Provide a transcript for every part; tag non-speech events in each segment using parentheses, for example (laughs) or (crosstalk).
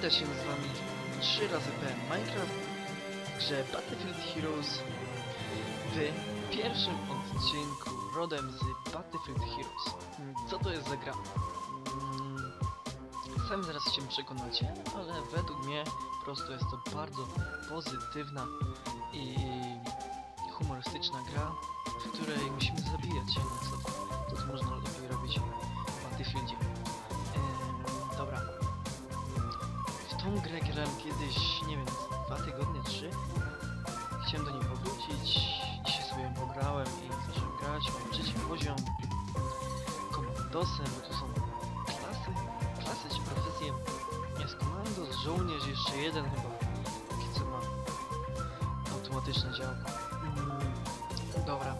Wita się z wami 3 razy P Minecraft w grze Battlefield Heroes w pierwszym odcinku rodem z Battlefield Heroes. Co to jest za gra? Mm, Sami zaraz się przekonacie, ale według mnie po prostu jest to bardzo pozytywna i humorystyczna gra, w której musimy zabijać się. Co to, to można tą grę grałem kiedyś, nie wiem, dwa tygodnie, trzy. Chciałem do niej powrócić. Dzisiaj sobie pograłem i zacząłem grać. Mam trzeci poziom. Komandosem, bo tu są klasy, klasy czy profesje. Jest komandos, żołnierz, jeszcze jeden chyba. Taki co ma automatyczne działko. Mm, dobra.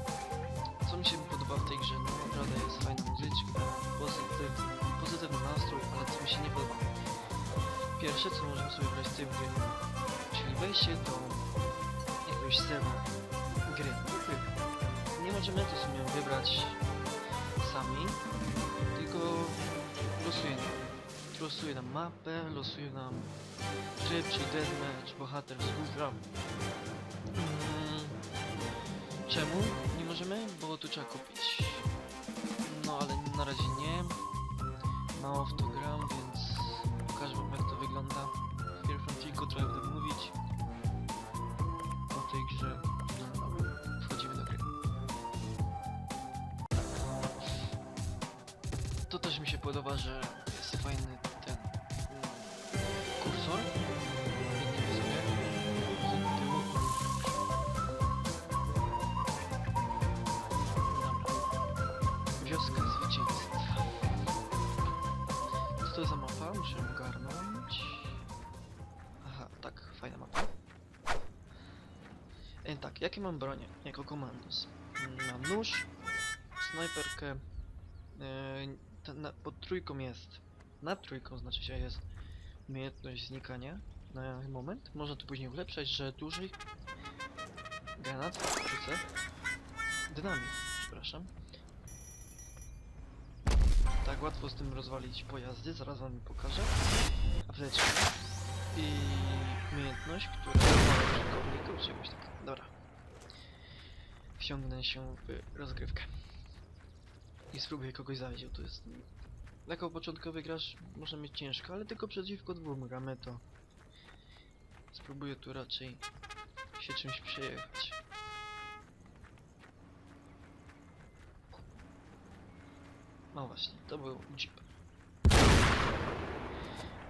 Co mi się podoba w tej grze? No naprawdę jest fajna muzyczka, pozytywny, pozytywny nastrój, ale co mi się nie podoba? Pierwsze co możemy sobie brać z tej gry, czyli wejście do jakiegoś serwa gry. Nie możemy to sobie wybrać sami, tylko losuje nam. Losuje nam mapę, losuje nam tryb, czy deathmatch, bohater Google. Mm, czemu nie możemy? Bo tu trzeba kupić. No ale na razie nie. Mało w to gram, więc pokażę wam jak to wygląda. W pierwszym odcinku trochę będę mówić o tej grze. Wchodzimy do gry. To też mi się podoba, że jest fajny jakie mam bronie jako komandos? Mam nóż, snajperkę. Ten na, pod trójką jest. Nad trójką znaczy się jest umiejętność znikania na moment. Można to później ulepszać, że dłużej. Granat, rzucę. Dynamit, przepraszam. Tak łatwo z tym rozwalić pojazdy, zaraz wam pokażę. Apteczka. I umiejętność, która. Dobra. Wciągnę się w rozgrywkę. I spróbuję kogoś bo to jest... Jako początkowy gracz może mieć ciężko, ale tylko przeciwko dwóm gramy to... Spróbuję tu raczej się czymś przejechać. No właśnie, to był Jeep.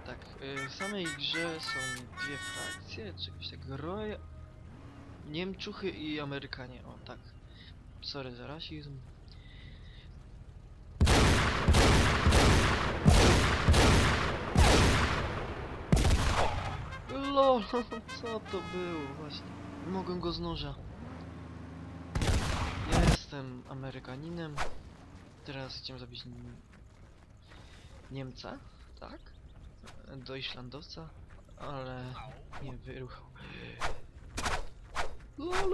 Tak, y, w samej grze są dwie frakcje, czegoś tak, Roy... Niemczuchy i Amerykanie, o tak. Sorry za rasizm. LOL, (laughs) co to było właśnie? Mogłem go z noża. Ja jestem Amerykaninem. Teraz chciałem zabić Niemca, tak? Deutschlandowca, ale nie wyruchał. LOL,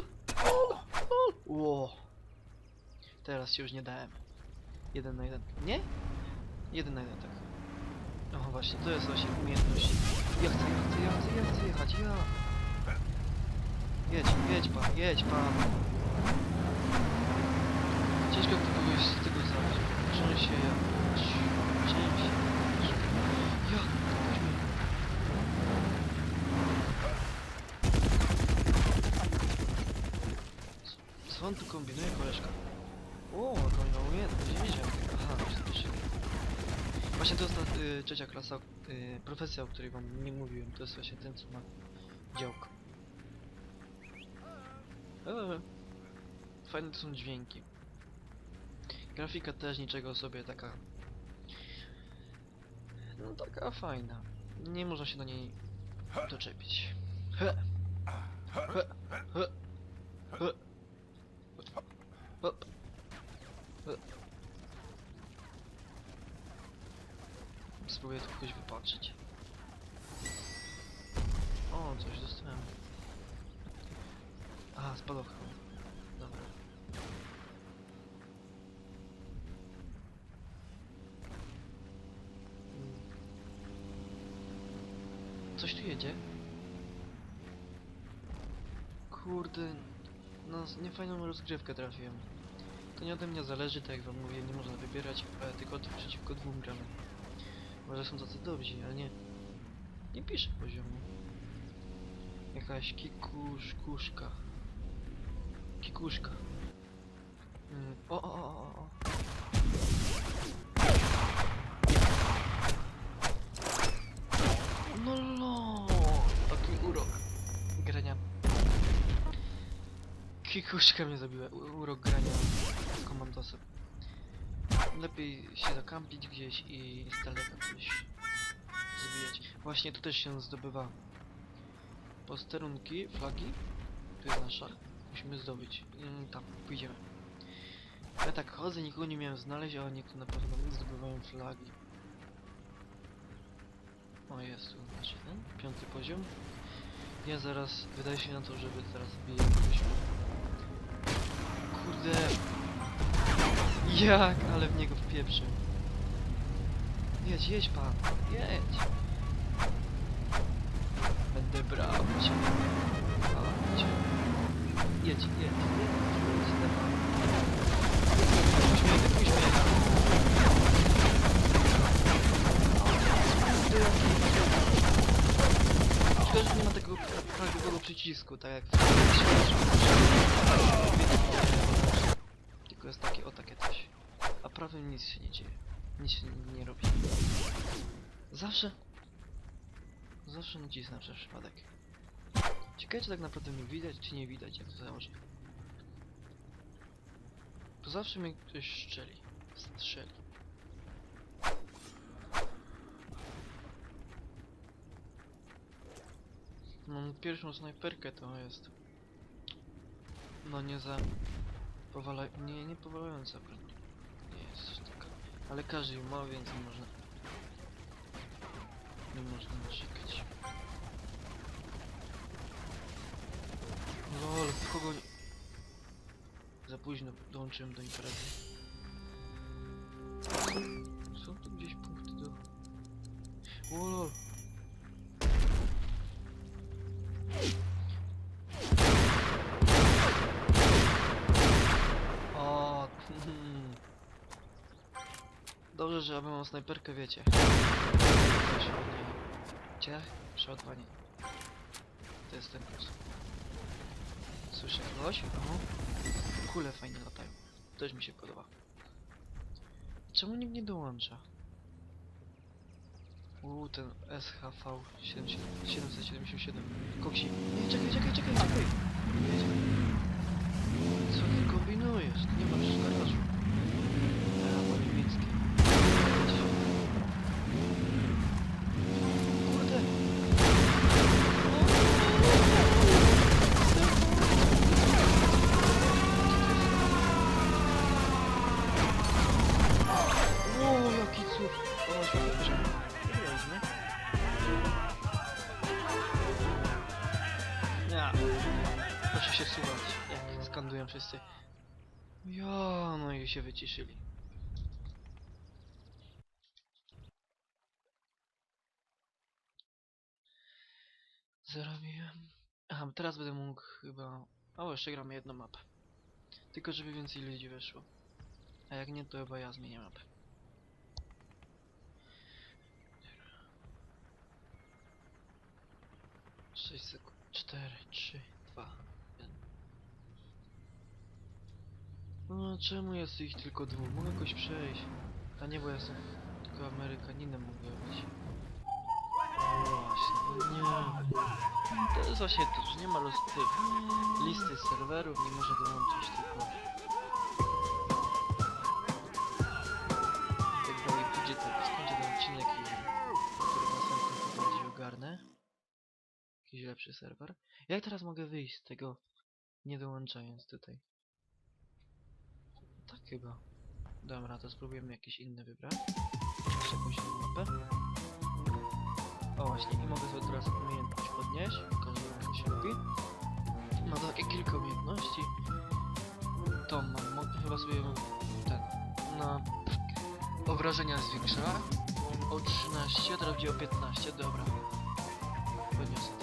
LOL, LOL. Ło. Teraz się już nie dałem. Jeden na jeden. Nie? Jeden na jeden, tak. O właśnie, to jest właśnie umiejętność. Ja chcę, ja chcę, ja chcę, ja chcę jechać, ja. Jedź, jedź pan, jedź pan. Ciężko to kogoś z tego zabić. Muszę się jechać. Czym się Ja, weź mnie. Co- Co on tu kombinuje, koleżka? O, nową umiejętność, nie wiedziałem. Aha, przecież Właśnie to jest ta y, trzecia klasa, y, profesja, o której wam nie mówiłem. To jest właśnie ten, co ma działko. Eee, fajne to są dźwięki. Grafika też niczego sobie taka... No taka fajna. Nie można się do niej doczepić. He. He. He. He. Spróbuję tu kogoś wypatrzyć. O, coś dostałem. Aha, spadochron. Dobra. Coś tu jedzie? Kurde, no z- niefajną rozgrywkę trafiłem. To nie ode mnie zależy, tak jak wam mówię, nie można wybierać, e, tylko przeciwko dwóm gramy. Może są tacy dobrzy, ale nie. Nie piszę poziomu. Jakaś kikuszkuszka. Kikuszka. Mm, o, o, o, o. No lo, taki urok grania. Kikuszka mnie zabiła, urok grania z komandosem. Lepiej się zakampić gdzieś i z daleka coś zbijać. Właśnie tu też się zdobywa posterunki, flagi. Tu jest nasza. Musimy zdobyć. Mm, tam, pójdziemy. Ja tak chodzę, nikogo nie miałem znaleźć, a oni tu na pewno zdobywają flagi. O jest tu znaczy ten, piąty poziom. Ja zaraz, wydaje się na to, żeby teraz biję. Kurde. Jak, ale w niego wpieprzę. Jedź, jedź pan, jedź. Będę brał cię. Brał cię. Jedź, jedź, jedź. Kurde, jaki- Szkoda, że nie ma tego pra- prawdziwego przycisku, tak jak w Jest takie, o takie coś. A prawym nic się nie dzieje. Nic się nie robi. Zawsze... Zawsze nacisnę przez przypadek. Ciekawe czy tak naprawdę mnie widać, czy nie widać, jak to założę. To zawsze mnie ktoś szczeli. Strzeli. Mam pierwszą snajperkę to jest. No nie za... Powala... Nie, nie powalająca broń. Nie jest taka. Ale każdy ją ma, więc nie można... Nie można narzekać. Lol, w kogo. Za późno dołączyłem do imprezy. Są tu gdzieś punkty do... O lol. O, hmm. Dobrze, że ja mam snajperkę, wiecie. Gdzie? Przeładowanie. To jest ten plus. Słyszę kogoś? O. Kule fajnie latają. Też mi się podoba. Czemu nikt nie dołącza? Uuu, ten SHV 777. Koksi. Nie, czekaj, czekaj, czekaj, czekaj. Co ty kombinujesz? Nie masz garażu. Skandują wszyscy. Ja, no i się wyciszyli. Zarobiłem. Aha, teraz będę mógł chyba... O, jeszcze gramy jedną mapę. Tylko żeby więcej ludzi weszło. A jak nie, to chyba ja zmienię mapę. Sześć sekund. Cztery, trzy, dwa, jeden. No czemu jest ich tylko dwóch? Mogę jakoś przejść. A nie, bo ja jestem tylko Amerykaninem mogę być. No Właśnie, nie. To jest właśnie to, że nie ma los tych listy serwerów, nie może dołączyć tylko. Tak dalej pójdzie to, skończę ten odcinek i który następny to bardziej ogarnę. Jakiś lepszy serwer. Jak teraz mogę wyjść z tego, nie dołączając tutaj? Tak chyba. Dobra, to spróbujemy jakieś inne wybrać. Jakąś mapę. O właśnie, i mogę sobie teraz umiejętność podnieść. Pokażę jak to się robi. Ma takie kilka umiejętności. To mam, mo chyba sobie ten, na obrażenia zwiększa o 13, a teraz będzie o 15, dobra. Niektóre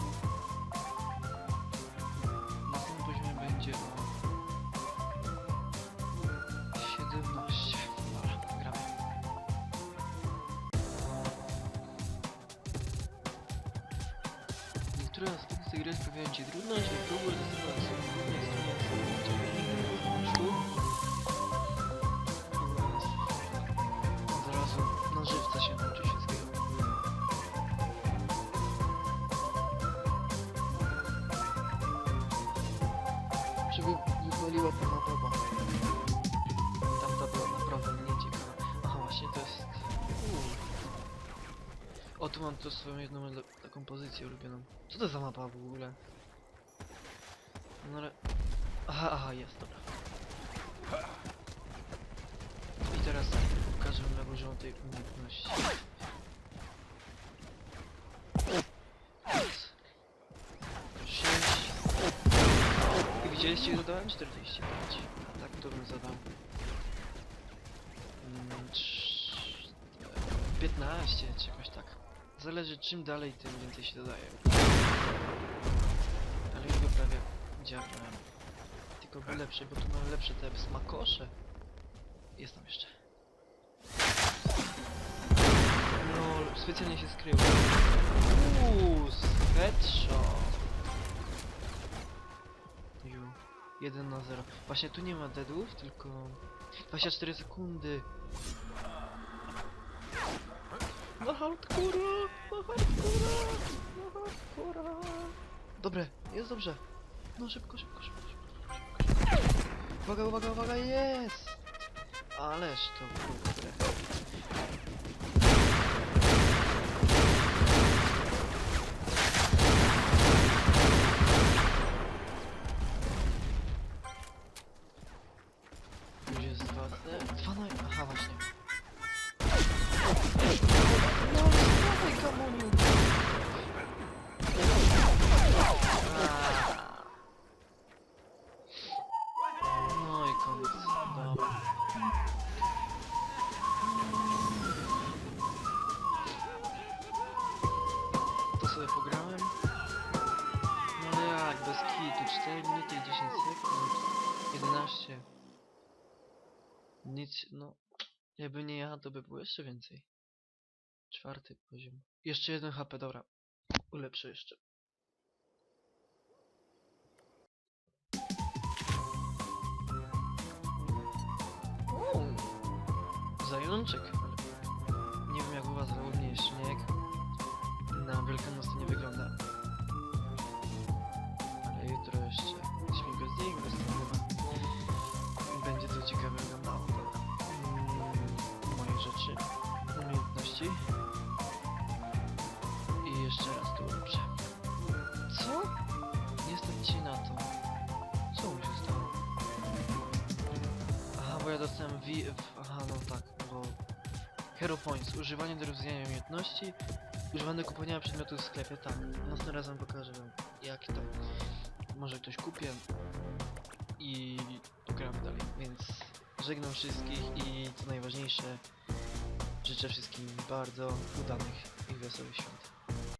mam tu swoją jedną taką pozycję ulubioną. Co to za mapa w ogóle? No ale... Aha, aha, jest, dobra. I teraz pokażę wam jak używam tej umiejętności. Raz. Sześć. I widzieliście ile dałem? 45. A tak to bym zadał. Mm, trz- 15 czy. Zależy czym dalej, tym więcej się dodaje. Ale już go prawie dziarnąłem. Tylko był lepszy, bo tu mamy lepsze te smakosze. Jest tam jeszcze. No, specjalnie się skrył. Uuu, headshot. Ju. 1 na 0. Właśnie tu nie ma deadów, tylko 24 sekundy. Na hardcora! Na hardcora! Na hardcora! Dobre, jest dobrze. No szybko, szybko, szybko, szybko. Uwaga, uwaga, uwaga, jest! Ależ to było 4 minuty i 10 sekund. 11. Nic, no. Jakby nie ja, to by było jeszcze więcej. Czwarty poziom. Jeszcze jeden HP, dobra. Ulepszę jeszcze. Zajączek, nie wiem jak u was, ale u mnie śnieg. Na Wielkanoc to nie wygląda. Zdjęć wystąpiła. Będzie to ciekawe wyglądało. Dobra. Mm, moje rzeczy, umiejętności. I jeszcze raz to ulepszę. Co? Nie stać ci na to. Co mu się stało? Aha, bo ja dostałem V... Aha, no tak, bo... Hero Points. Używanie do rozwijania umiejętności. Używane kupowania przedmiotów w sklepie. Tak, następnym razem pokażę wam jak to. Może ktoś kupię. I pogramy dalej. Więc żegnam wszystkich i co najważniejsze, życzę wszystkim bardzo udanych i wesołych świąt.